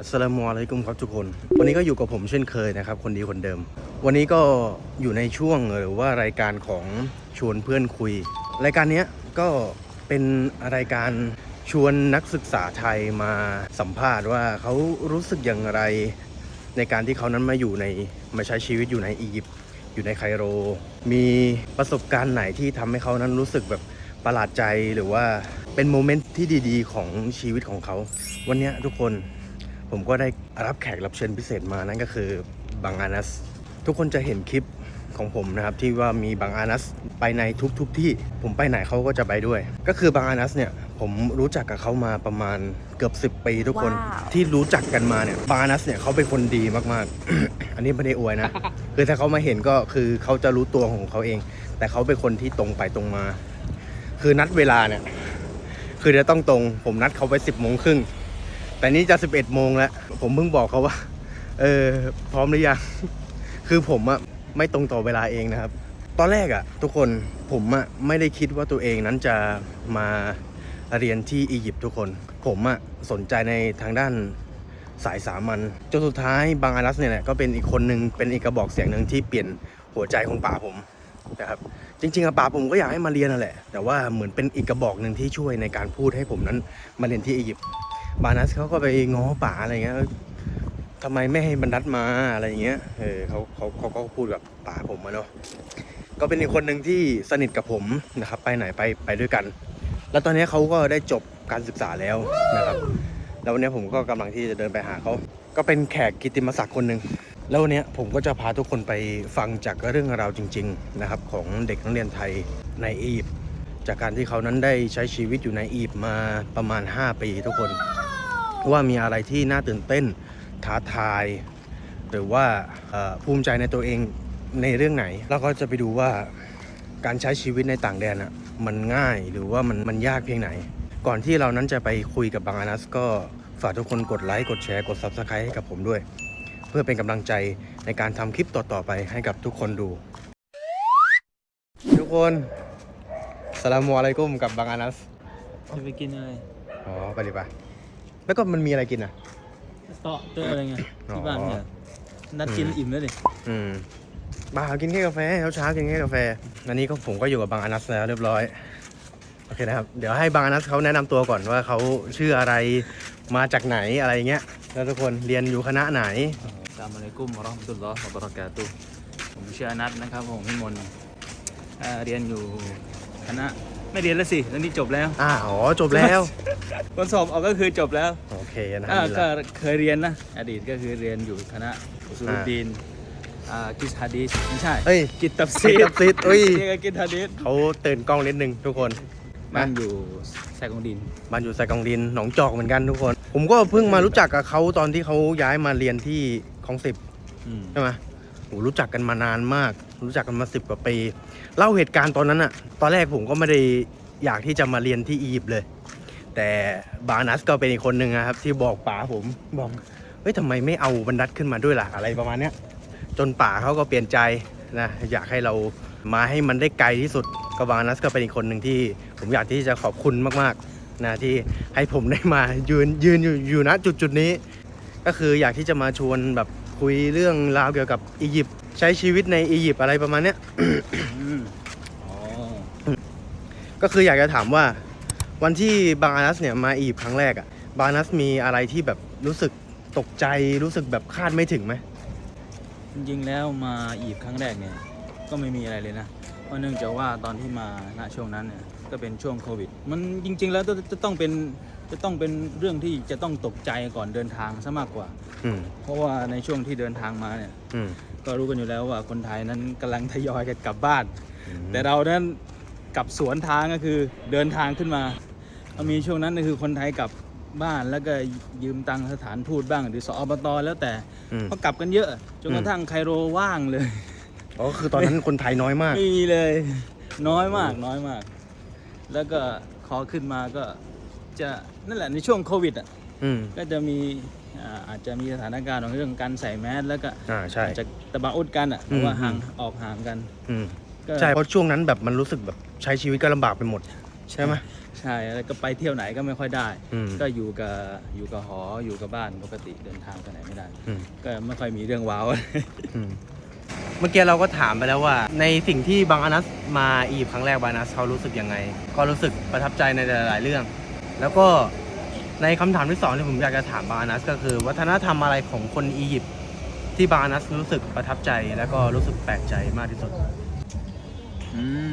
อัสลามุอะลัยกุมครับทุกคน วันนี้ก็อยู่กับผมเช่นเคยนะครับ คนดีคนเดิม วันนี้ก็อยู่ในช่วงหรือว่ารายการของชวนเพื่อนคุย รายการนี้ก็เป็นรายการชวนนักศึกษาไทยมาสัมภาษณ์ว่าเขารู้สึกอย่างไร ในการที่เขานั้นมาอยู่ในมาใช้ชีวิตอยู่ในอียิปต์อยู่ในไคโร มีประสบการณ์ไหนที่ทำให้เขานั้นรู้สึกแบบประหลาดใจหรือว่าเป็นโมเมนต์ที่ดี ๆ ของชีวิตของเขา วันนี้ทุกคน ผมก็ได้รับแขกรับเชิญพิเศษมานั่นก็คือบังอานัส ทุกคนจะเห็นคลิปของผมนะครับที่ว่ามีบังอานัสไปในทุกๆทที่ผมไปไหนเขาก็จะไปด้วย ก็คือบังอานัสเนี่ยผมรู้จักกับเขามาประมาณเกือบ 10 ปีทุกคนว้าวที่รู้จักกันมาเนี่ยบังอานัสเนี่ยเขาเป็นคนดีมากๆ อันนี้ไม่ได้อวยนะ คือถ้าเขามาเห็นก็คือเขาจะรู้ตัวของเขาเอง แต่เขาเป็นคนที่ตรงไปตรงมา คือนัดเวลาเนี่ยคือจะต้องตรง ผมนัดเขาไปสิบโมงครึ่ง แต่นี่จะสิบเอ็ดโมงแล้ว ผมเพิ่งบอกเขาว่า เออ พร้อมหรือยัง คือผมอะไม่ตรงต่อเวลาเองนะครับ ตอนแรกอะทุกคนผมอะไม่ได้คิดว่าตัวเองนั้นจะมาเรียนที่อียิปต์ทุกคน ผมอะสนใจในทางด้านสายสามัญจนสุดท้ายบางอารัสเนี่ยแหละก็เป็นอีกคนหนึ่งเป็นอีกกระบอกเสียงหนึ่งที่เปลี่ยนหัวใจของป่าผมนะครับจริงๆอะป่าผมก็อยากให้มาเรียนนั่นแหละ แต่ว่าเหมือนเป็นอีกกระบอกหนึ่งที่ช่วยในการพูดให้ผมนั้นมาเรียนที่อียิปต์ บานัสเขาก็ไปง้อป่าอะไรเงี้ยเอ้ยทำไมไม่ให้บรรดัดมาอะไรเงี้ย เออเขาเขาเขาก็พูดกับป่าผมอะเนาะ ก็เป็นอีกคนหนึ่งที่สนิทกับผมนะครับ ไปไหนไปไปด้วยกัน แล้วตอนนี้เขาก็ได้จบการศึกษาแล้วนะครับ แล้ววันนี้ผมก็กำลังที่จะเดินไปหาเขา ก็เป็นแขกกิตติมศักดิ์คนหนึ่งแล้ววันนี้ผมก็จะพาทุกคนไปฟังจากเรื่องราวจริง ๆนะครับ ของเด็กนักเรียนไทยในอียิปต์จากการที่เขานั้นได้ใช้ชีวิตอยู่ในอียิปต์มาประมาณ 5 ปีทุกคน ว่ามีอะไรที่น่าตื่นเต้นท้าทาย หรือว่าเอ่อภูมิใจในตัวเองในเรื่องไหน แล้วก็จะไปดูว่าการใช้ชีวิตในต่างแดนอะมันง่ายหรือว่ามันมันยากเพียงไหน ก่อนที่เรานั้นจะไปคุยกับบางอานัสก็ฝากทุกคนกดไลค์กดแชร์กด Subscribe ให้กับผมด้วย เพื่อเป็นกำลังใจในการทำคลิปต่อๆไปให้กับทุกคนดู ทุกคนสลามุอะลัยกุมกับบางอานัส จะไปกินอะไร อ๋อ ไปดิปะ แล้วก็มันมีอะไรกินอะ สต๊อกเตอร์อะไรเงี้ยอ๋อที่บ้านเนี่ยนัดกินอิ่มแล้วดิอืมบ่าวกินแค่กาแฟเช้าเช้าๆกินแค่กาแฟอันนี้ก็ผมก็อยู่กับบางอานัสแล้วเรียบร้อยโอเคนะครับเดี๋ยวให้บางอานัสเขาแนะนำตัวก่อนว่าเขาชื่ออะไรมาจากไหนอะไรเงี้ยแล้วทุกคนเรียนอยู่คณะไหนตามมาเลยกุ้มวะเราะห์มะตุลลอฮ์วะบะเราะกาตุฮ์ผมชื่ออนัทนะครับผมพี่มนต์อ่าเรียนอยู่คณะ ไม่เรียนแล้วสิตอนนี้จบแล้วอ่าอ๋อจบแล้ววันสอบออกก็คือจบแล้วโอเคนะอ่านี่แหก็ละเคยเรียนนะ อดีตก็คือเรียนอยู่คณะอุซูลุดดีนอ่ากิสฮะดีสไม่ใช่เฮ้ยกิตตับซีซีดซีดอุ้ยเรียกว่ากิตฮะดีสเขาตื่นกล้องนิดนึงทุกคนบ้านอยู่แซกองดินบ้านอยู่ใส่กองดินหนองจอกเหมือนกันทุกคน ผมก็เพิ่งมารู้จักกับเขาตอนที่เขาย้ายมาเรียนที่คลองสิบอืมใช่ไหมโหรู้จักกันมานานมาก รู้จักกันมาสิบกว่าปี เล่าเหตุการณ์ตอนนั้นอะตอนแรกผมก็ไม่ได้อยากที่จะมาเรียนที่อียิปต์เลย แต่บานัสก็เป็นอีกคนหนึ่งนะครับ ที่บอกป๋าผมบอกเฮ้ยทำไมไม่เอาบรรดัดขึ้นมาด้วยล่ะอะไรประมาณเนี้ยจนป๋าเขาก็เปลี่ยนใจนะอยากให้เรามาให้มันได้ไกลที่สุดก็บานัสก็เป็นอีกคนหนึ่งที่ ผมอยากที่จะขอบคุณมากๆนะที่ให้ผมได้มายืนยืนอยู่อยู่ณจุดจุดนี้ ก็คืออยากที่จะมาชวนแบบคุยเรื่องราวเกี่ยวกับอียิปต์ ใช้ชีวิตในอียิปต์อะไรประมาณเนี้ยอืมอ๋อก็คืออยากจะถามว่า วันที่บางอานัสเนี่ยมาอียิปต์ครั้งแรกอะบางอานัสมีอะไรที่แบบรู้สึกตกใจรู้สึกแบบคาดไม่ถึงไหมจริงๆแล้วมาอียิปต์ครั้งแรกเนี่ย ก็ไม่มีอะไรเลยนะเพราะเนื่องจากว่าตอนที่มาณช่วงนั้นเนี่ย ก็เป็นช่วงโควิด มันจริง ๆ แล้วจะจะต้องเป็นจะต้องเป็นเรื่องที่จะต้องตกใจก่อนเดินทางซะมากกว่า อืมเพราะว่าในช่วงที่เดินทางมาเนี่ย อืมก็รู้กันอยู่แล้วว่าคนไทยนั้นกำลังทยอยกันกลับบ้าน แต่เรานั้นกลับสวนทางก็คือเดินทางขึ้นมาก็มีช่วงนั้นก็คือคนไทยกลับบ้านแล้วก็ยืมตังค์สถานทูตบ้าง หรือสอบตแล้วแต่อืมก็กลับกันเยอะจนกระทั่งไคโรว่างเลย อ๋อคือตอนนั้นคนไทยน้อยมาก ไม่มีเลย น้อยมากน้อยมาก แล้วก็ขอขึ้นมาก็จะนั่นแหละในช่วงโควิดอะอืม ก็จะมีอ่าอาจจะมีสถานการณ์ของเรื่องการใส่แมสแล้วก็อ่าใช่ อาจจะตะบะอุดกันอะเพอืราะมว่าห่างอืมออกห่างกันอืมก็ใช่เพราะช่วงนั้นแบบมันรู้สึกแบบใช้ชีวิตก็ลำบากไปหมด ใช่ไหม ใช่แล้วก็ไปเที่ยวไหนก็ไม่ค่อยได้ อืม ก็อยู่กับอยู่กับหออยู่กับบ้านปกติเดินทางไปไหนไม่ได้ อืมก็ไม่ค่อยมีเรื่องว้าว อืม เมื่อกี้เราก็ถามไปแล้วว่า ในสิ่งที่บางอนัสมาอียิปต์ครั้งแรกบางอนัสเขารู้สึกยังไง ก็รู้สึกประทับใจในหลาย ๆ เรื่อง แล้วก็ในคำถามที่สองที่ผมอยากจะถามบางอนัสก็คือ วัฒนธรรมอะไรของคนอียิปต์ที่บางอนัสรู้สึกประทับใจแล้วก็รู้สึกแปลกใจมากที่สุด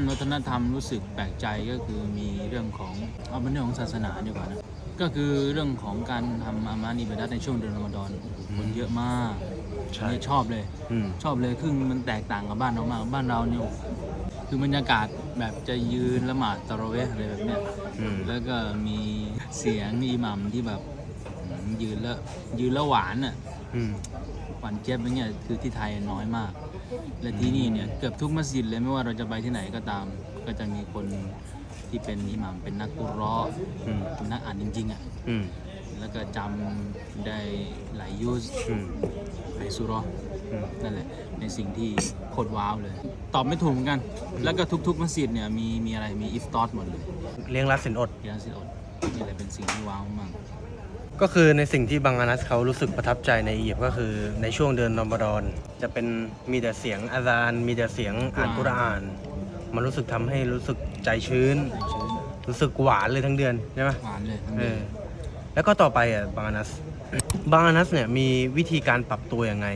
วัฒนธรรมรู้สึกแปลกใจก็คือมีเรื่องของเอาเป็นเรื่องของศาสนาดีกว่านะก็คือเรื่องของการทำอามานีบดัตในช่วงเดือนรอมฎอนคนเยอะมาก ใช่นี่ชอบเลย อืม ชอบเลยคือมันแตกต่างกับบ้านเรามากบ้านเราเนี่ยโอ้โหคือบรรยากาศแบบจะยืนละหมาดตะเราะเวห์อะไรแบบเนี้ย อืม แล้วก็มีเสียงอิหมัมที่แบบอืมยืนแล้วยืนแล้วหวานอะ อืม หวานเจี๊ยบอย่างเงี้ยคือที่ไทยน้อยมาก และที่นี่เนี่ยเกือบทุกมัสยิดเลยไม่ว่าเราจะไปที่ไหนก็ตาม ก็จะมีคนที่เป็นอิหมัมเป็นนักกุรออืม เป็นนักอ่านจริงๆอะ อืม แล้วก็จำได้หลายยุสอืมหลายสุเรออืมนั่นแหละในสิ่งที่โคตรว้าวเลย ตอบไม่ถูกเหมือนกัน แล้วก็ทุกๆมัสยิดเนี่ยมีมีอะไรมีอิฟตอสหมดเลยเลี้ยงรัดสินอดยาสิอดนี่แหละเป็นสิ่งที่ว้าวมากก็คือในสิ่งที่บางอานัสเขารู้สึกประทับใจในอียิปต์ก็คือในช่วงเดือนรอมฎอนจะเป็นมีแต่เสียงอาซานมีแต่เสียงอ่านกุรอาน มันรู้สึกทำให้รู้สึกใจชื้นใจชื้น รู้สึกหวานเลยทั้งเดือนใช่ไหมหวานเลยทั้งเอเดืออน แล้วก็ต่อไปอะบางอานัสบางอานัสเนี่ยมีวิธีการปรับตัวยังไง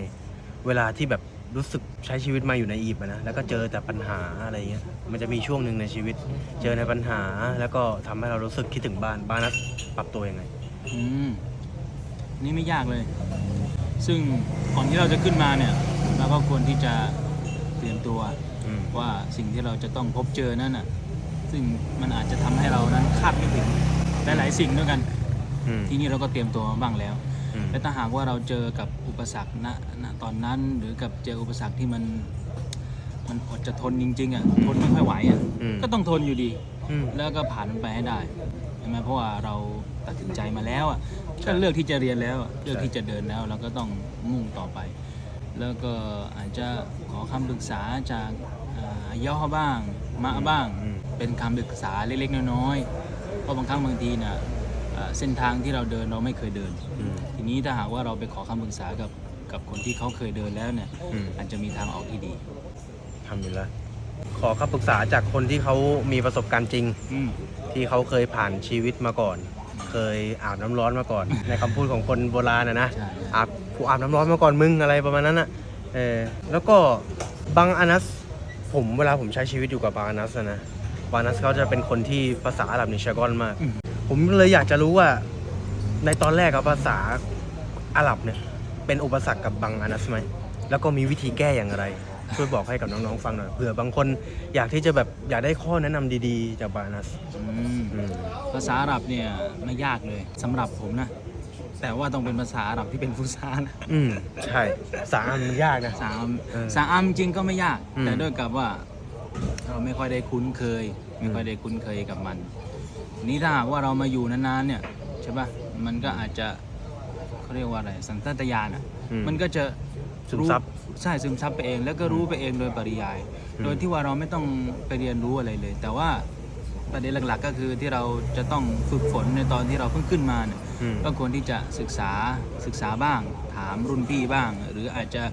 เวลาที่แบบรู้สึกใช้ชีวิตมาอยู่ในอียิปต์อะนะแล้วก็เจอแต่ปัญหาอะไรเงี้ยมันจะมีช่วงหนึ่งในชีวิต เจอในปัญหาแล้วก็ทำให้เรารู้สึกคิดถึงบ้านบางอานัสปรับตัวยังไง อืมนี่ไม่ยากเลย ซึ่งก่อนที่เราจะขึ้นมาเนี่ยเราก็ควรที่จะเตรียมตัวอืมว่าสิ่งที่เราจะต้องพบเจอนั่นน่ะ ซึ่งมันอาจจะทำให้เรานั้นคาดไม่ถึงหลายๆสิ่งด้วยกัน อืม ทีนี้เราก็เตรียมตัวมาบ้างแล้ว อืม และถ้าหากว่าเราเจอกับอุปสรรคณณตอนนั้น หรือกับเจออุปสรรคที่มัน มันอดจะทนจริง ๆอะทนไม่ค่อยไหวอะอืม ก็ต้องทนอยู่ดี อืม แล้วก็ผ่านมันไปให้ได้ใช่ไหมเพราะว่าเราตัดสินใจมาแล้วอะใช่ก็เลือกที่จะเรียนแล้วอะเลือกใช่ที่จะเดินแล้วเราก็ต้องมุ่งต่อไป แล้วก็อาจจะขอคำปรึกษาจากอ่าย่อบ้างมาบ้าง อืม เป็นคำปรึกษาเล็กๆน้อยๆเพราะบางครั้งบางทีน่ะอ่า เส้นทางที่เราเดินเราไม่เคยเดินอืมทีนี้ถ้าหากว่าเราไปขอคำปรึกษากับกับคนที่เขาเคยเดินแล้วเนี่ยอืม อาจจะมีทางออกที่ดีทำอยู่แล้วขอคำปรึกษาจากคนที่เขามีประสบการณ์จริง อืมที่เขาเคยผ่านชีวิตมาก่อน เคยอาบน้ำร้อนมาก่อน ในคำพูดของคนโบราณนะนะ ใช่อาบกูอาบน้ำร้อนมาก่อนมึงอะไรประมาณนั้นนะเออแล้วก็บางอานัสผมเวลาผมใช้ชีวิตอยู่กับบางอานัสอะนะบางอานัสเขาจะเป็นคนที่ภาษาอาหรับนิชากอนมากอืม ผมเลยอยากจะรู้ว่า ในตอนแรกอะภาษาอาหรับเนี่ย เป็นอุปสรรคกับบางอานัสไหมแล้วก็มีวิธีแก้อย่างไร ช่วยบอกให้กับน้องๆฟังหน่อยเผื่อบางคนอยากที่จะแบบอยากได้ข้อแนะนำดีๆ จากบางอานัสอืมอืมภาษาอาหรับเนี่ยไม่ยากเลยสำหรับผมนะ แต่ว่าต้องเป็นภาษาอาหรับที่เป็นฟุตซานะอืมใช่ภาษาอันมันยากนะ สามเออสามจริงก็ไม่ยาก อืม แต่ด้วยกับว่า เราไม่ค่อยได้คุ้นเคย ไม่ค่อยได้คุ้นเคยกับมัน นี้ถ้าหากว่าเรามาอยู่นานๆเนี่ยใช่ปะมันก็อาจจะเขาเรียกว่าอะไรสัญชาตญาณอะอืมันก็จะซึมซับรู้ใช่ซึมซับไปเอง แล้วก็รู้ไปเองโดยปริยาย อืม โดยที่ว่าเราไม่ต้องไปเรียนรู้อะไรเลย แต่ว่าประเด็นหลักๆ ก็คือที่เราจะต้องฝึกฝนในตอนที่เราเพิ่งขึ้นมาเนี่ย อืม ก็ควรที่จะศึกษาศึกษาบ้าง ถามรุ่นพี่บ้าง หรืออาจจะ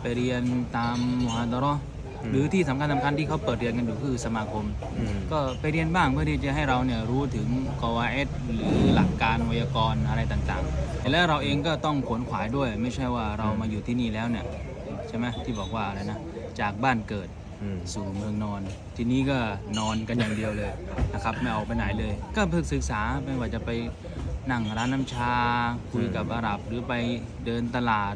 ไปเรียนตามมหาดาระห์อืม หรือที่สำคัญสำคัญที่เขาเปิดเรียนกันอยู่คือสมาคมอืมก็ไปเรียนบ้างเพื่อที่จะให้เราเนี่ยรู้ถึงกวาเอสหรือหลักการไวยากรณ์อะไรต่างๆ และเราเองก็ต้องขวนขวายด้วย ไม่ใช่ว่าเรามาอยู่ที่นี่แล้วเนี่ยใช่ไหมที่บอกว่าอะไรนะจากบ้านเกิดอืมสู่เมืองนอน ทีนี้ก็นอนกันอย่างเดียวเลยนะครับไม่ออกไปไหนเลย ก็เพิ่งศึกษาไม่ว่าจะไปนั่งร้านน้ำชา คุยกับอาหรับหรือไปเดินตลาด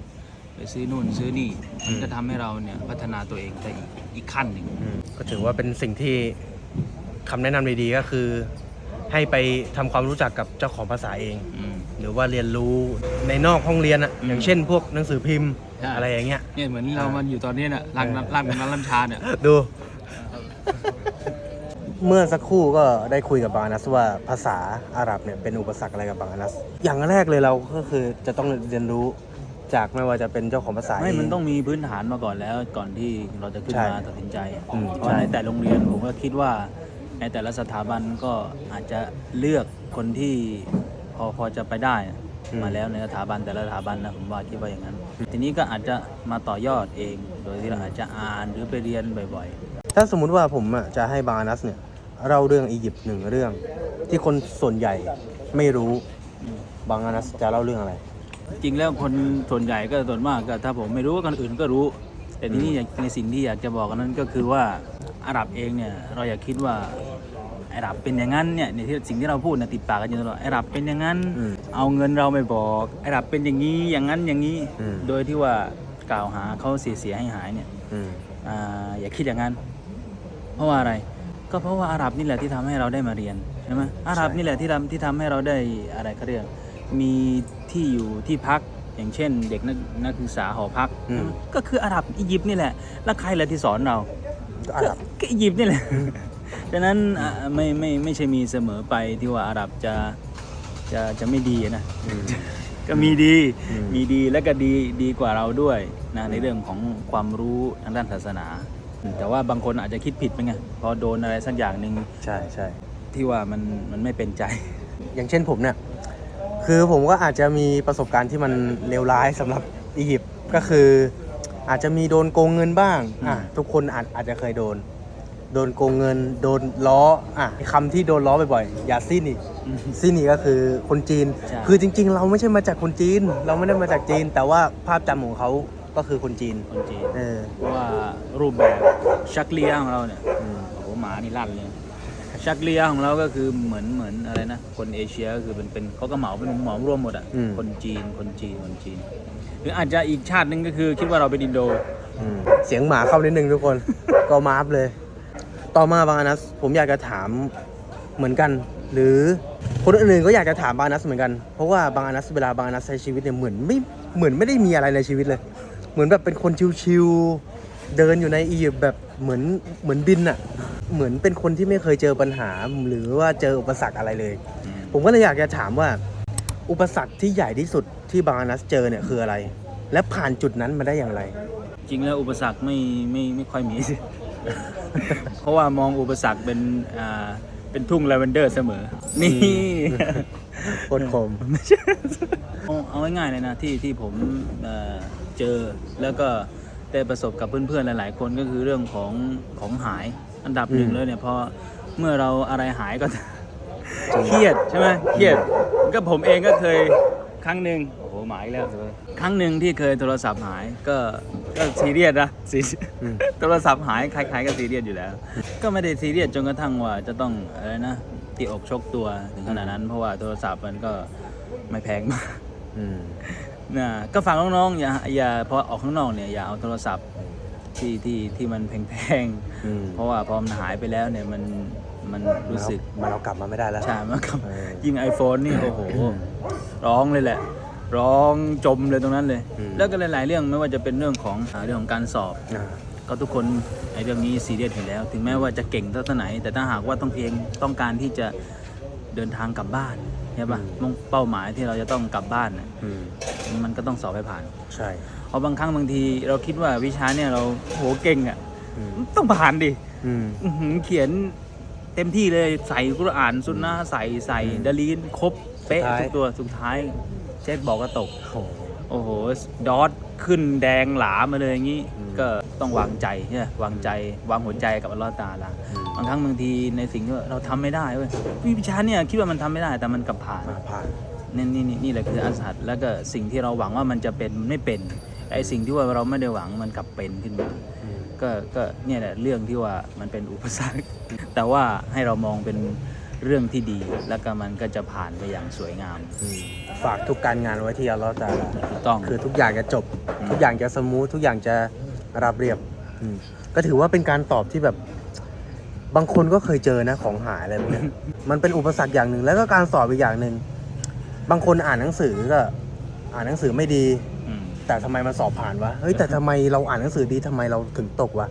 ไปซื้อนู่นซื้อนี่มันจะทำให้เราเนี่ยพัฒนาตัวเองได้อีกอีกขั้นหนึ่ง อืมก็ถือว่าเป็นสิ่งที่คำแนะนำดีๆก็คือ ให้ไปทำความรู้จักกับเจ้าของภาษาเอง อืม หรือว่าเรียนรู้ในนอกห้องเรียนอะอืมอย่างเช่น พวกหนังสือพิมพ์ใช่ อะไรอย่างเงี้ย เนี่ยเหมือนเรามันอยู่ตอนนี้น่ะร้านเออร้านร้านน้ำชาเนี่ย ดู เมื่อสักครู่ก็ได้คุยกับบางอานัสว่าภาษาอาหรับเนี่ยเป็นอุปสรรคอะไรกับบางอานัส อย่างแรกเลยเราก็คือจะต้องเรียนรู้ จากไม่ว่าจะเป็นเจ้าของภาษา ไม่เมันต้องมีพื้นฐานมาก่อนแล้วก่อนที่เราจะขึ้นใช่มาตัดสินใจอืมเพราะใช่ ในแต่โรงเรียนผมก็คิดว่าไอในแต่ละสถาบันก็อาจจะเลือกคนที่พอพอจะไปได้อะอืมมาแล้วในสถาบันแต่ละสถาบันนะผมว่าคิดว่าอย่างนั้น ทีนี้ก็อาจจะมาต่อยอดเอง โดยที่เราอาจจะอ่านหรือไปเรียนบ่อย ถ้าสมมุติว่าผมอะจะให้บางอานัสเนี่ยเล่าเรื่องอียิปต์หนึ่งเรื่อง ที่คนส่วนใหญ่ไม่รู้บางอานัสจะเล่าเรื่องอะไรๆ จริงแล้วคนส่วนใหญ่ก็ส่วนมากก็ถ้าผมไม่รู้คนอื่นก็รู้ แต่ทีนี้อยากในสิ่งที่อยากจะบอกกันนั้นก็คือว่าอาหรับเองเนี่ยเราอย่าคิดว่าอาหรับเป็นอย่างนั้นเนี่ยในที่สิ่งที่เราพูดนะติดปากกันอยู่ตลอดอาหรับเป็นอย่างนั้นอืมเอาเงินเราไม่บอกอาหรับเป็นอย่างนี้อย่างนั้นอย่างนี้อืมโดยที่ว่ากล่าวหาเขาเสียเสียให้หายเนี่ยอืมอ่าอย่าคิดอย่างนั้น เพราะว่าอะไร ก็เพราะว่าอาหรับนี่แหละที่ทำให้เราได้มาเรียนใช่ไหมอาหรับนี่แหละที่ทำที่ทำให้เราได้อะไรเขาเรียกมี ที่อยู่ที่พักอย่างเช่น เด็กนักนักศึกษาหอพัก อืม ก็คืออาหรับอียิปต์นี่แหละ แล้วใครล่ะที่สอนเรา ก็อาหรับ ก็อียิปต์นี่แหละ ดังนั้นอะไม่ไม่ไม่ใช่มีเสมอไปที่ว่าอาหรับจะจะจะไม่ดีนะอืมก็มีดี อืม มีดีและก็ดีดีกว่าเราด้วยนะในเรื่องของความรู้ทางด้านศาสนา แต่ว่าบางคนอาจจะคิดผิดไปไงพอโดนอะไรสักอย่างหนึ่งใช่ใช่ที่ว่ามันมันไม่เป็นใจ อย่างเช่นผมเนี่ย คือผมก็อาจจะมีประสบการณ์ที่มันเลวร้ายสำหรับอียิปต์ก็คืออาจจะมีโดนโกงเงินบ้างอะอืมทุกคนอาจอาจจะเคยโดน โดนโกงเงิน โดนล้ออะคำที่โดนล้อบ่อยๆอย่าซินี่ซินี่ก็คือคนจีน ใช่ คือจริง ๆ เราไม่ใช่มาจากคนจีน เราไม่ได้มาจากจีน แต่ว่าภาพจำของเขาก็คือคนจีนคนจีนเออเพราะว่ารูปแบบชักเลียของเราเนี่ยอืมโอ้โหหมานี่ลั่นเลย ชักเลียของเราก็คือเหมือนเหมือนอะไรนะ คนเอเชียก็คือเป็นเป็นเขาก็เหมาเป็นหมอมรวมหมดอะอืม คนจีนคนจีนคนจีน หรืออาจจะอีกชาติหนึ่งก็คือคิดว่าเราเป็นอินโด อืมเสียงหมาเข้านิดนึงทุกคน ก็มาฟเลย ต่อมาบางอนัสผมอยากจะถามเหมือนกัน หรือคนอื่นๆก็อยากจะถามบางอนัสเหมือนกัน เพราะว่าบางอนัสเวลาบางอนัสใช้ชีวิตเนี่ยเหมือนไม่เหมือนไม่ได้มีอะไรในชีวิตเลย เหมือนแบบเป็นคนชิวๆ เดินอยู่ในอียิปต์แบบเหมือนเหมือนบินอะเหมือนเป็นคนที่ไม่เคยเจอปัญหาหรือว่าเจออุปสรรคอะไรเลย ผมก็เลยอยากจะถามว่า อุปสรรคที่ใหญ่ที่สุดที่บางอนัสเจอเนี่ยคืออะไร และผ่านจุดนั้นมาได้อย่างไร จริงแล้วอุปสรรคไม่ไม่ไม่ค่อยมี เพราะว่ามองอุปสรรคเป็นอ่าเป็นทุ่งลาเวนเดอร์เสมอ นี่โคตรคมเอาเอาง่ายๆเลยนะที่ที่ผมเอ่อเจอแล้วก็ ได้ประสบกับเพื่อนๆหลาย ๆ คนก็คือเรื่องของของหายอันดับหนึ่งอืมเลยเนี่ยพอเมื่อเราอะไรหายก็ เครียดใช่ไหมเครียดก็ผมเองก็เคยครั้งหนึ่งโอ้โหหมายแล้ว ครั้งหนึ่งที่เคยโทรศัพท์หายก็ก็ซีเรียสนะซีอืมโทรศัพท์หายใครๆก็ซีเรียสอยู่แล้ว ก็ไม่ได้ซีเรียสจนกระทั่งว่าจะต้องอะไรนะตีอกชกตัวถึงขนาดนั้น เพราะว่าโทรศัพท์มันก็ไม่แพงมากอืม นะก็ฝากน้องๆอย่าอย่าพอออกข้างนอกเนี่ยอย่าเอาโทรศัพท์ที่ที่ที่มันแพงอืม ๆเพราะว่าพอมันหายไปแล้วเนี่ยมันมันรู้สึกมันเรากลับมาไม่ได้แล้ว ใช่มันกับเออ ยิ่ง iPhone นี่โอ้โห ร้องเลยแหละ ร้องจมเลยตรงนั้นเลย อืม แล้วก็หลาย ๆ เรื่องไม่ว่าจะเป็นเรื่องของอ่าเรื่องของการสอบ อ่า ก็ทุกคนในเรื่องนี้ซีเรียสอยู่แล้ว ถึงแม้ว่าจะเก่งเท่าไหน แต่ถ้าหากว่าต้องเองต้องการที่จะเดินทางกลับบ้านใช่ปะมุ่งเป้าหมายที่เราจะต้องกลับบ้านน่ะอืม มันก็ต้องสอบให้ผ่าน ใช่เพราะบางครั้งบางทีเราคิดว่าวิชาเนี่ยเราโหเก่งอะอืมต้องผ่านดิอืม อื้อหือเขียนเต็มที่เลยใส่กุรอานซุนนะห์ใส่ใส่อืมดาลีนครบเป๊ะสุดท้าย ทุกตัวสุดท้ายเช็ดบอกก็ตก โอ้โห โอ้โห ดอทขึ้นแดงหลามาเลยอย่างนี้ อืมก็ต้องวางใจใช่ไหมวางใจ วางหัวใจกับอัลลอฮ์ตาลาอืม บางครั้งบางทีในสิ่งที่เราทำไม่ได้เว้ยวิชาเนี่ยคิดว่ามันทำไม่ได้แต่มันกลับผ่าน มาผ่าน นี่นี่นี่นี่แหละคืออัสฮัดแล้วก็สิ่งที่เราหวังว่ามันจะเป็นมันไม่เป็นไอ้สิ่งที่ว่าเราไม่ได้หวังมันกลับเป็นขึ้นมาอืมก็ก็เนี่ยแหละเรื่องที่ว่ามันเป็นอุปสรรค แต่ว่าให้เรามองเป็นเรื่องที่ดี แล้วก็มันก็จะผ่านไปอย่างสวยงามอืมฝากทุกการงานไว้ที่อัลลอฮ์ตาลาถูกต้อง คือทุกอย่างจะจบอืมทุกอย่างจะสมูททุกอย่างจะราบเรียบอืมก็ถือว่าเป็นการตอบที่แบบ บางคนก็เคยเจอนะของหายอะไรแบบเนี้ย มันเป็นอุปสรรคอย่างหนึ่งแล้วก็การสอบอีกอย่างหนึ่ง บางคนอ่านหนังสือก็ อ่านหนังสือไม่ดี อืม แต่ทำไมมันสอบผ่านวะ เฮ้ยแต่ทำไมเราอ่านหนังสือดีทำไมเราถึงตกวะ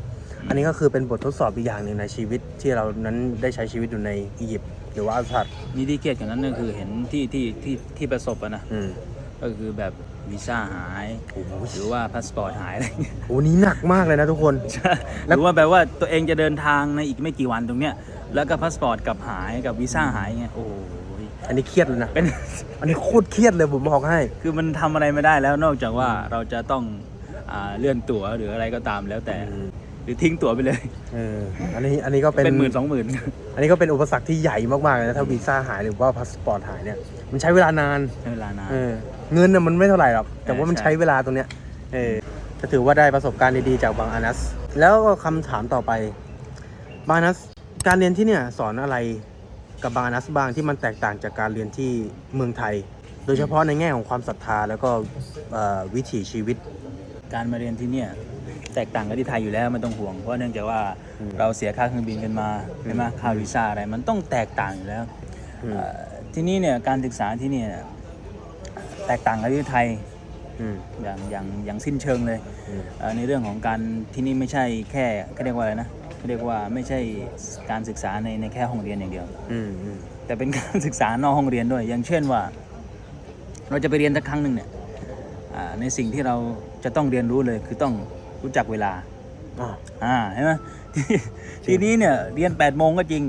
อันนี้ก็คือเป็นบททดสอบอีกอย่างหนึ่งในชีวิตที่เรานั้นได้ใช้ชีวิตอยู่ในอียิปต์หรือว่าอัลซัดนี่ที่เครียดกันนั้นก็คือเห็นที่ที่ที่ที่ประสบอะนะ อืมก็คือแบบวีซ่าหาย โอ้โหหรือว่าพาสปอร์ตหายอะไรเงี้ยโอ้นี้หนักมากเลยนะทุกคนหรือว่าแบบว่าตัวเองจะเดินทางในอีกไม่กี่วันตรงเนี้ย แล้วก็พาสปอร์ตกับหายกับวีซ่าหายเงี้ย โอ้โห อันนี้เครียดเลยนะ เป็น อันนี้โคตรเครียดเลยผมบอกให้ คือมันทำอะไรไม่ได้แล้วนอกจากว่าเราจะต้องอ่าเลื่อนตั๋วหรืออะไรก็ตามแล้วแต่ อืม หรือทิ้งตั๋วไปเลย เออ อันนี้ อันนี้ก็เป็น เป็นหมื่นสองหมื่น อันนี้ก็เป็นอุปสรรคที่ใหญ่มากๆเลยนะถ้าวีซ่าหายหรือว่าพาสปอร์ตหายเนี่ย มันใช้เวลานาน ใช้เวลานาน เออ เงินน่ะมันไม่เท่าไหร่หรอก แต่ว่ามันใช่ใช้เวลาตรงเนี้ย เออก็ถือว่าได้ประสบการณ์ดีๆจากบางอานัส แล้วก็คำถามต่อไป บางอานัส การเรียนที่เนี่ยสอนอะไร กับบางอานัสบ้างที่มันแตกต่างจากการเรียนที่เมืองไทย โดยเฉพาะในแง่ของความศรัทธาแล้วก็เอ่อวิถีชีวิต การมาเรียนที่เนี่ยแตกต่างกับที่ไทยอยู่แล้วไม่ต้องห่วงเพราะเนื่องจากว่าอืมเราเสียค่าเครื่องบินกันมาใช่ไหมค่าวีซ่าอะไรมันต้องแตกต่างอยู่แล้วอืมเอ่อที่นี่เนี่ยการศึกษาที่เนี่ยแตกต่างกับที่ไทย อืมอย่างอย่างอย่างสิ้นเชิงเลยอืมเอ่อในเรื่องของการที่นี่ไม่ใช่แค่เขาเรียกว่าอะไรนะเขาเรียกว่าไม่ใช่การศึกษาในในแค่ห้องเรียนอย่างเดียวอืมอืมแต่เป็นการศึกษานอกห้องเรียนด้วย อย่างเช่นว่า เราจะไปเรียนสักครั้งหนึ่งเนี่ยอ่าในสิ่งที่เราจะต้องเรียนรู้เลยคือต้องรู้จักเวลาอ๋ออ่าเห็นไหมที่ทีนี้เนี่ยเรียน8ปดโมงก็จริง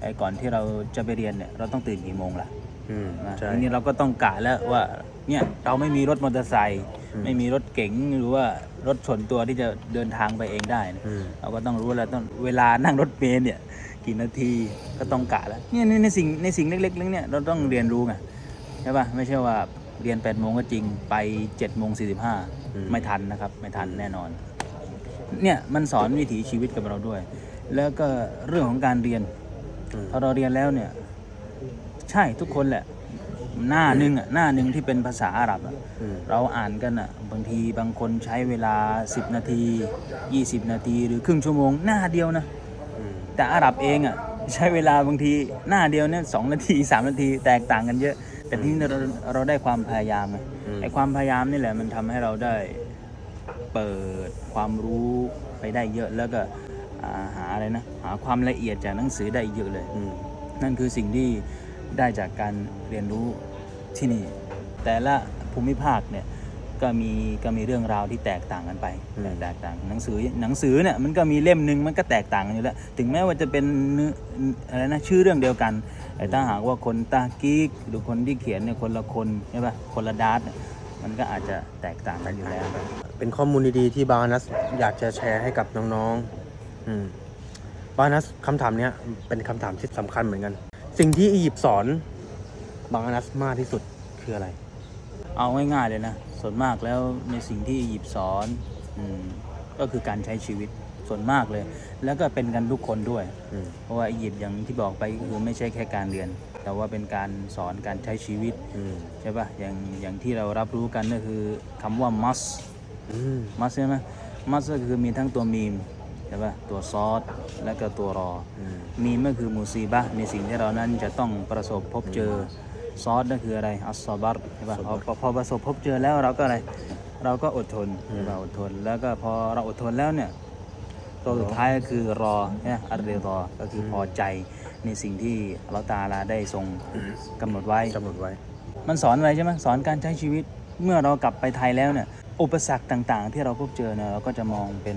ไอ้ก่อนที่เราจะไปเรียนเนี่ยเราต้องตื่นกี่โมงล่ะอืมนะใช่ทีนี้เราก็ต้องกะแล้วว่า เนี่ยเราไม่มีรถมอเตอร์ไซค์อืมไม่มีรถเก๋งหรือว่ารถส่วนตัวที่จะเดินทางไปเองได้เนี่ยอืมเราก็ต้องรู้แล้วต้องเวลานั่งรถเมล์เนี่ยกี่นาทีก็ต้องกะแล้วเนี่ยในในสิ่งในสิ่งเล็กๆเรื่องเนี่ยเราต้องเรียนรู้ไงใช่ป่ะไม่ใช่ว่าเรียน8ปดโมงก็จริงไป7จ็ดโมงสี่สิบห้าไม่ทันนะครับ ไม่ทันแน่นอน เนี่ยมันสอนวิถีชีวิตกับเราด้วย แล้วก็เรื่องของการเรียนอืมพอเราเรียนแล้วเนี่ย ใช่ทุกคนแหละ หน้าหนึ่งอะหน้าหนึ่งที่เป็นภาษาอาหรับอะอืม เราอ่านกันอะบางทีบางคนใช้เวลา 10 นาที 20 นาทีหรือครึ่งชั่วโมงหน้าเดียวนะ อืมแต่อาหรับเองอะใช้เวลาบางทีหน้าเดียวเนี่ยสองนาที3นาทีแตกต่างกันเยอะ แต่ที่นี่เราเราได้ความพยายามไงอืมไอ้ความพยายามนี่แหละมันทำให้เราได้เปิดความรู้ไปได้เยอะแล้วก็อ่าหาอะไรนะหาความละเอียดจากหนังสือได้เยอะเลย อืมนั่นคือสิ่งที่ได้จากการเรียนรู้ ที่นี่ แต่ละภูมิภาคเนี่ยก็มีก็มีเรื่องราวที่แตกต่างกันไปอืม แตกต่างหนังสือหนังสือเนี่ยมันก็มีเล่มหนึ่งมันก็แตกต่างกันอยู่แล้ว ถึงแม้ว่าจะเป็นเนื้ออะไรนะชื่อเรื่องเดียวกันแต่ถ้าหากว่าคนตากีกหรือคนที่เขียนเนี่ยคนละคนใช่ปะคนละดาร์ตเนี่ยมันก็อาจจะแตกต่างกันอยู่แล้ว เป็นข้อมูลดีๆที่บางอานัสอยากจะแชร์ให้กับน้องๆอืมบางอานัสคำถามเนี้ยเป็นคำถามที่สำคัญเหมือนกัน สิ่งที่อียิปต์สอน บางอานัสมากที่สุดคืออะไร เอาง่ายๆเลยนะ ส่วนมากแล้วในสิ่งที่อียิปต์สอนอมก็คือการใช้ชีวิตส่วนมากเลย แล้วก็เป็นกันทุกคนด้วยอืมเพราะว่าอียิปต์อย่างที่บอกไปก็คือไม่ใช่แค่การเรียน แต่ว่าเป็นการสอนการใช้ชีวิตอืมใช่ปะอย่างอย่างที่เรารับรู้กันก็คือคำว่ามัสอืมมัสใช่ไหมมัสก็คือมีทั้งตัวมีมใช่ปะตัวซอสและก็ตัวรออืมมีมก็คือมูซีบะห์ในสิ่งที่เรานั้นจะต้องประสบพบเจอ ซอสนั่นคืออะไรอัสซอบัรใช่ปะพอพอพอประสบพบเจอแล้วเราก็อะไร เราก็อดทนใช่ปะอดทน แล้วก็พอเราอดทนแล้วเนี่ยตัวสุดท้ายก็คือรอเนี่ยอัลเรรอก็คือพอใจในสิ่งที่อัลเลาะห์ตาอาลาได้ทรงกำหนดไว้กำหนดไว้ มันสอนอะไรใช่ไหมสอนการใช้ชีวิตเมื่อเรากลับไปไทยแล้วเนี่ยอุปสรรคต่างๆ ที่เราพบเจอเนี่ยเราก็จะมองเป็น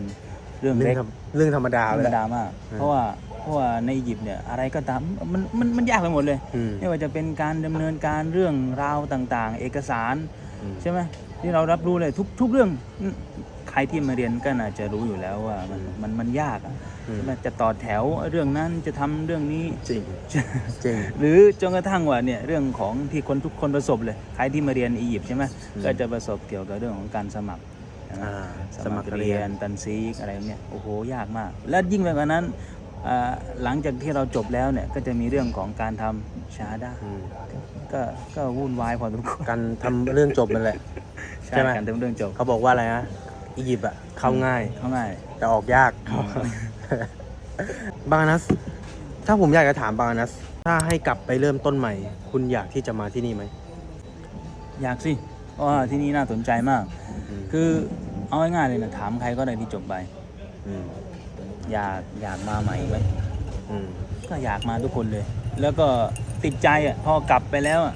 เรื่องเรื่อเล็งกธรรมเรื่องธรรมดาธรไปรมแล้วดามาก อืมเพราะว่าเพราะว่าในอียิปต์เนี่ยอะไรก็ตามมันมันมันยากไปหมดเลย อืม ไม่ว่าจะเป็นการดำเนินการเรื่องราวต่างๆ เอกสาร อืม ใช่ไหมที่เรารับรู้เลยทุกทุกเรื่องอืมใครที่มาเรียนก็น่าจะรู้อยู่แล้วว่ามันมันมันยากอะอืม ใช่ไหมจะต่อแถวเรื่องนั้นจะทำเรื่องนี้ จริงจริง หรือจนกระทั่งว่าเนี่ยเรื่องของที่คนทุกคนประสบเลยใครที่มาเรียนอียิปต์ใช่ไหมอืม ก็จะประสบเกี่ยวกับเรื่องของการสมัครใช่ไหม อ่าสมัครเรียนตันซีกอะไรเนี่ยโอ้โหยากมาก และยิ่งไปกว่านั้นอ่าหลังจากที่เราจบแล้วเนี่ยก็จะมีเรื่องของการทำชาดาอืมก็ก็วุ่นวายพอสมควรการทำเรื่องจบนั่นแหละใช่ไหมการทำเรื่องจบเขาบอกว่าอะไรนะอียิปต์อะเข้าง่ายเข้าง่ายแต่ออกยากบางอานัส ถ้าผมอยากจะถามบางอานัส ถ้าให้กลับไปเริ่มต้นใหม่ คุณอยากที่จะมาที่นี่ไหมอยากสิเพราะว่าที่นี่น่าสนใจมากอืมคือ เอาง่ายๆเลยนะถามใครก็ได้ที่จบไปอืมอยากอยากมาใหม่ไหมอืมก็อยากมาทุกคนเลย แล้วก็ติดใจอะพอกลับไปแล้วอะ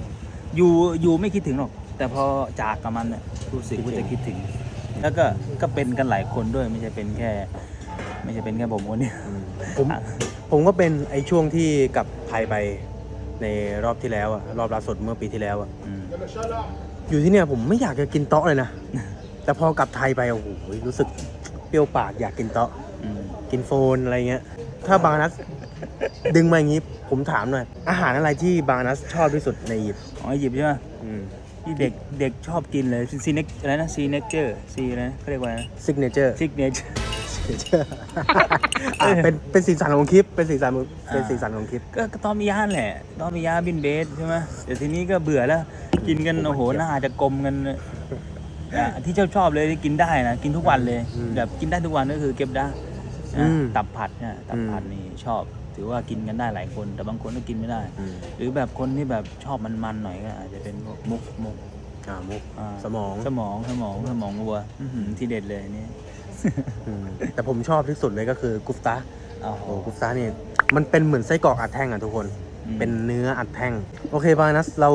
อยู่อยู่ไม่คิดถึงหรอก แต่พอจากกับมันเนี่ยรู้สึกว่าจะคิดถึง แล้วก็ก็เป็นกันหลายคนด้วยไม่ใช่เป็นแค่ ไม่ใช่เป็นแค่ผมคนเดียวผมผมก็เป็นไอ้ช่วงที่กลับไทยไปในรอบที่แล้วอะรอบล่าสุดเมื่อปีที่แล้วอะอืมอยู่ที่เนี่ยผมไม่อยากจะกินเตาะเลยนะ แต่พอกลับไทยไปโอ้โหรู้สึกเปรี้ยวปากอยากกินเตาะอืมกินโฟนอะไรเงี้ย ถ้าบางนัสดึงมาอย่างงี้ผมถามหน่อย อาหารอะไรที่บางนัสชอบที่สุดในอียิปต์อ๋ออียิปต์ใช่ไหมอืมที่เด็กเด็กชอบกินเลยซีเน็กอะไรนะซีเน็กเจอร์ซีอะไรนะเขาเรียกว่าอะไรนะซิกเนเจอร์ซิกเนเจอร์เป็นเป็นสีสันของคลิปเป็นสีสันเป็นสีสันของคลิปก็ก็ตอมิยานแหละตอมิยาบินเบสใช่ไหมแต่ทีนี้ก็เบื่อแล้ว กินกันผมโอ้โหเกลียดหน้าจะกลมกัน เลยอะที่เจ้าชอบเลยที่กินได้นะกินทุกวันเลย อืมแบบกินได้ทุกวันก็คือเก็บได้อืนะมตับผัดเนี่ยตับผัดอืม นี่ชอบ ถือว่ากินกันได้หลายคน แต่บางคนก็กินไม่ได้ อืมหรือแบบคนที่แบบชอบมันๆหน่อยก็อาจจะเป็นพวกมุกมุกอ่ามุกอ่าสมองสมองสมองสมองวัวอื้อหือที่เด็ดเลยอันนี่อืมแต่ผมชอบที่สุดเลยก็คือกุฟตาโอ้โหโอ้กุฟตาเนี่ยมันเป็นเหมือนไส้กรอกอัดแท่งอะทุกคน อืมเป็นเนื้ออัดแท่ง โอเคบานัสเรา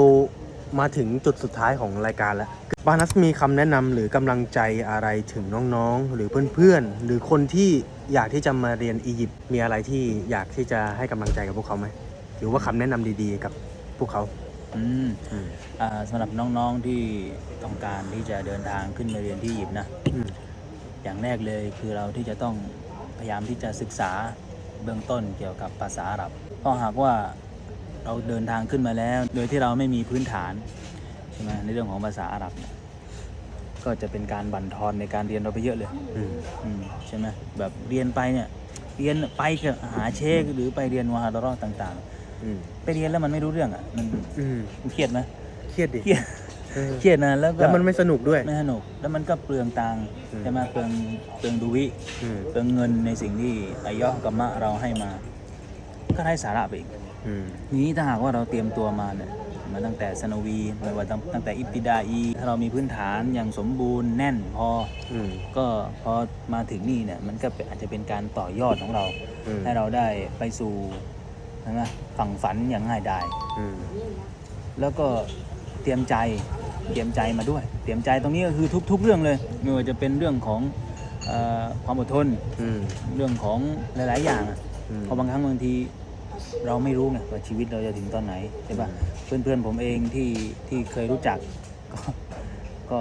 มาถึงจุดสุดท้ายของรายการแล้วบานัสมีคำแนะนำหรือกำลังใจอะไรถึงน้องๆ หรือเพื่อนๆ หรือคนที่อยากที่จะมาเรียนอียิปต์มีอะไรที่อยากที่จะให้กำลังใจกับพวกเขาไหมหรือว่าคำแนะนำดีๆ กับพวกเขาอืมอืมอ่าสำหรับน้องๆที่ต้องการที่จะเดินทางขึ้นมาเรียนที่อียิปต์นะอืมอย่างแรกเลยคือเราที่จะต้องพยายามที่จะศึกษาเบื้องต้นเกี่ยวกับภาษาอาหรับเพราะหากว่า เราเดินทางขึ้นมาแล้ว โดยที่เราไม่มีพื้นฐานใช่ไหมในเรื่องของภาษาอาหรับเนี่ยก็จะเป็นการบั่นทอนในการเรียนเราไปเยอะเลยอืมอืมใช่ไหมแบบเรียนไปเนี่ย เรียนไปกับหาเชคหรือไปเรียนวาฮาดารอต่างอืมๆไปเรียนแล้วมันไม่รู้เรื่องอะมันอืมมันเครียดไหมเครียดดิเครียดเออเครียดนะแล้วก็แล้วมันไม่สนุกด้วยไม่สนุก แล้วมันก็เปลืองตังค์อืมใช่ไหมเปลืองเปลืองดูวิอืมเปลืองเงินในสิ่งที่อายะห์กัมมะเราให้มา ก็ได้สาระไปอีกอืม นี้ถ้าหากว่าเราเตรียมตัวมาเนี่ยมาตั้งแต่สนวีไม่ว่าตั้งตั้งแต่อิบติดาอี ถ้าเรามีพื้นฐานอย่างสมบูรณ์แน่นพออืมก็พอมาถึงนี่เนี่ย มันก็เป็นอาจจะเป็นการต่อยอดของเราอืมให้เราได้ไปสู่ใช่ไหมฝั่งฝันอย่างง่ายดายอืมแล้วก็เตรียมใจเตรียมใจมาด้วย เตรียมใจตรงนี้ก็คือทุก ๆ เรื่องเลยไม่ว่าจะเป็นเรื่องของเออความอดทนอืมเรื่องของหลาย ๆ อย่างอะอืมเพราะบางครั้งบางที เราไม่รู้ไงว่าชีวิตเราจะถึงตอนไหนใช่ปะเพื่อนๆผมเองที่ที่เคยรู้จัก ก็ก็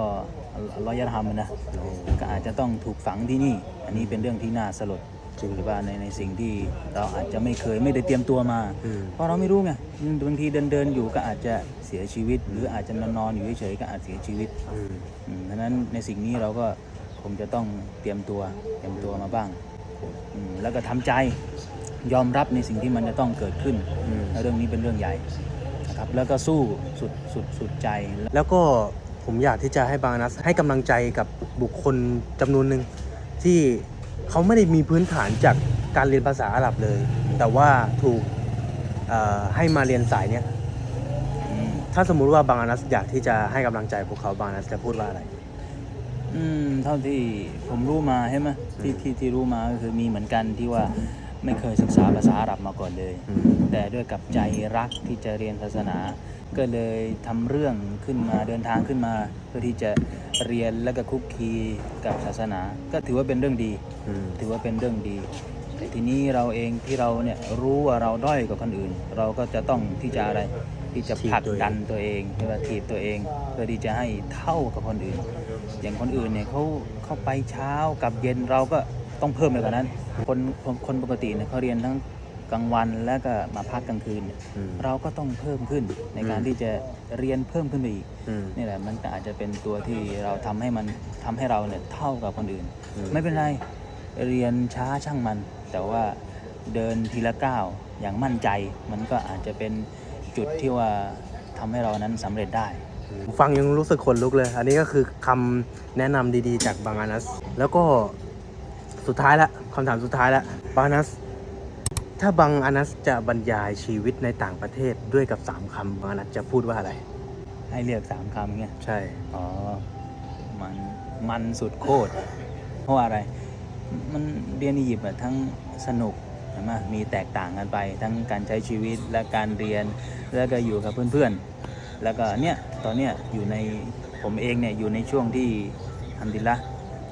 อัลลอฮ์ยะรฮัมนะโอ้ก็อาจจะต้องถูกฝังที่นี่ อันนี้เป็นเรื่องที่น่าสลดจริงหรือว่าในในสิ่งที่เราอาจจะไม่เคยไม่ได้เตรียมตัวมาอืมเพราะเราไม่รู้ไงบางทีเดินเดินๆอยู่ก็อาจจะเสียชีวิต หรืออาจจะนอนนอนๆอยู่เฉยๆก็อาจเสียชีวิตอืมอืมดังนั้นในสิ่งนี้เราก็คงจะต้องเตรียมตัวเตรียมตัวมาบ้างอืมแล้วก็ทำใจ ยอมรับในสิ่งที่มันจะต้องเกิดขึ้นอืมและเรื่องนี้เป็นเรื่องใหญ่นะครับแล้วก็สู้สุดสุดสุดใจ แล้วก็ผมอยากที่จะให้บางนัสให้กำลังใจกับบุคคลจำนวนหนึ่งที่เขาไม่ได้มีพื้นฐานจากการเรียนภาษาอาหรับเลย แต่ว่าถูกเอ่อให้มาเรียนสายเนี้ยอืมถ้าสมมุติว่าบางนัสอยากที่จะให้กำลังใจพวกเขาบางนัสจะพูดว่าอะไร อืม เท่าที่ผมรู้มาใช่ไหมที่ที่ที่รู้มาก็คือมีเหมือนกันที่ว่า ไม่เคยศึกษาภาษาอาหรับมาก่อนเลยอืมแต่ด้วยกับใจรักที่จะเรียนศาสนา ก็เลยทำเรื่องขึ้นมาเดินทางขึ้นมา เพื่อที่จะเรียนและก็คุกคีกับศาสนา ก็ถือว่าเป็นเรื่องดีอืมถือว่าเป็นเรื่องดี แต่ทีนี้เราเองที่เราเนี่ยรู้ว่าเราด้อยกว่าคนอื่น เราก็จะต้องที่จะอะไรที่จะผลักดันตัวเองหรือว่าถีบตัวเองเพื่อที่จะให้เท่ากับคนอื่น อย่างคนอื่นเนี่ยเขาเขาไปเช้ากับเย็นเราก็ ต้องเพิ่มไปกว่านั้น คนคนคนปกติเนี่ยเขาเรียนทั้งกลางวันแล้วก็มาพักกลางคืนเนี่ยอืม เราก็ต้องเพิ่มขึ้นในการอืมที่จะเรียนเพิ่มขึ้นไปอีก อืม นี่แหละมันอาจจะเป็นตัวที่เราทำให้มันทำให้เราเนี่ยเท่ากับคนอื่น อืม ไม่เป็นไรเรียนช้าช่างมัน แต่ว่าเดินทีละก้าวอย่างมั่นใจ มันก็อาจจะเป็นจุดที่ว่าทำให้เรานั้นสำเร็จได้ ฟังยังรู้สึกขนลุกเลย อันนี้ก็คือคำแนะนำดีๆ จากบางอานัส แล้วก็ สุดท้ายละคำถามสุดท้ายละบางอานัส ถ้าบางอานัสจะบรรยายชีวิตในต่างประเทศด้วยกับสามคำบางอานัสจะพูดว่าอะไร ให้เลือกสามคำเงี้ยใช่ อ๋อ มันมันสุดโคตร เพราะว่าอะไร มันเรียนอียิปต์อะทั้งสนุกใช่ไหมมีแตกต่างกันไป ทั้งการใช้ชีวิตและการเรียน แล้วก็อยู่กับเพื่อนๆ แล้วก็เนี่ย ตอนเนี้ยอยู่ในผมเองเนี่ยอยู่ในช่วงที่ทำดินละ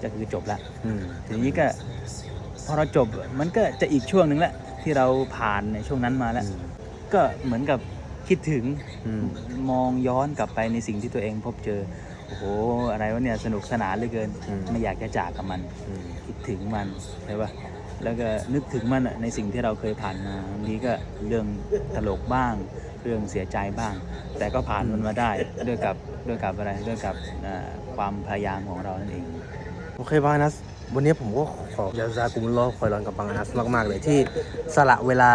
ก็คือจบละอืมทีนี้ก็พอเราจบมันก็จะอีกช่วงหนึ่งแหละที่เราผ่านในช่วงนั้นมาแล้ว ก็เหมือนกับคิดถึงอืมมองย้อนกลับไปในสิ่งที่ตัวเองพบเจอโอ้โหอะไรวะเนี่ยสนุกสนานเหลือเกินอืมไม่อยากจะจากกับมันอืมคิดถึงมันใช่ปะแล้วก็นึกถึงมันอะในสิ่งที่เราเคยผ่านมาบางทีก็เรื่องตลกบ้าง เรื่องเสียใจบ้าง แต่ก็ผ่านมันมาได้ด้วยกับด้วยกับอะไรด้วยกับเอ่อความพยายามของเรานั่นเอง โอเคบางอานัส วันนี้ผมก็ขอยาซากุมุลลอฮ์คอยรอนกับบางอานัสมากๆเลยที่สละเวลา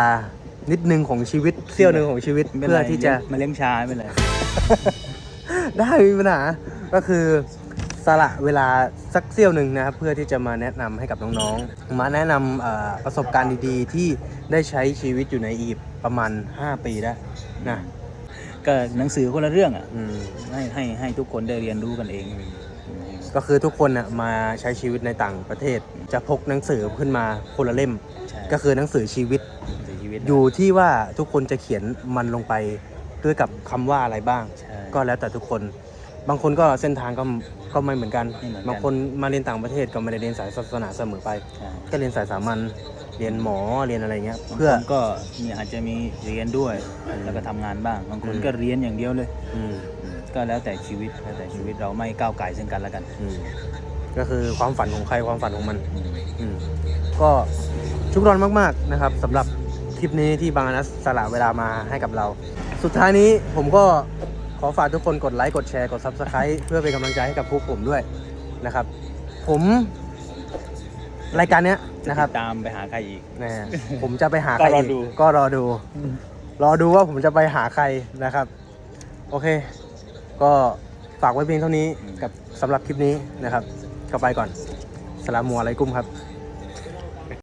นิดนึงของชีวิตเสี้ยวหนึ่งของชีวิตไม่ป็นเพื่อไรที่จะมาเลี้ยงชาไม่เป็นไร ได้ไม่มีปัญหาก็คือสละเวลาสักเสี้ยวหนึ่งนะครับเพื่อที่จะมาแนะนำให้กับน้องๆ มาแนะนำเอ่อประสบการณ์ดีๆ ที่ได้ใช้ชีวิตอยู่ในอียิปต์ประมาณ 5 ปีแล้วนะก็หนังสือคนละเรื่องอะอืมให้ให้ให้ทุกคนได้เรียนรู้กันเอง ก็คือทุกคนน่ะมาใช้ชีวิตในต่างประเทศ จะพกหนังสือขึ้นมาคนละเล่ม ใช่ก็คือหนังสือชีวิตเสียชีวิตอยู่ที่ว่าทุกคนจะเขียนมันลงไปด้วยกับคำว่าอะไรบ้าง ใช่ ก็แล้วแต่ทุกคน บางคนก็เส้นทางก็ก็ไม่เหมือนกัน ไม่เหมือนกัน บางคนมาเรียนต่างประเทศก็ไม่ได้เรียนสายศาสนาเสมอไป ใช่ก็เรียนสายสามัญ เรียนหมอ เรียนอะไรเงี้ยบางเพื่อคนก็มีอาจจะมีเรียนด้วย แล้วก็ทำงานบ้าง บางคนอืม ก็เรียนอย่างเดียวเลย อืมอืม ก็แล้วแต่ชีวิตแล้วแต่ชีวิตเราไม่ก้าวไก่ซึ่งกันและกันอืมก็คือความฝันของใครความฝันของมันอืมอืมก็ชุกรอนมากๆนะครับสำหรับคลิปนี้ที่บางอนัสสละเวลามาให้กับเรา สุดท้ายนี้ผมก็ขอฝากทุกคนกดไลค์กดแชร์กด Subscribe เพื่อเป็นกำลังใจให้กับพวกผมด้วยนะครับ ผมรายการเนี้ยนะครับตามไปหาใครอีก นะฮะผมจะไปหาใครก็รออีกดู ก็รอดู รอดูว่าผมจะไปหาใครนะครับ โอเค ก็ฝากไว้เพียงเท่านี้กับสำหรับคลิปนี้นะครับก็ไปก่อนสลามมัวอะไรกุ้มครับ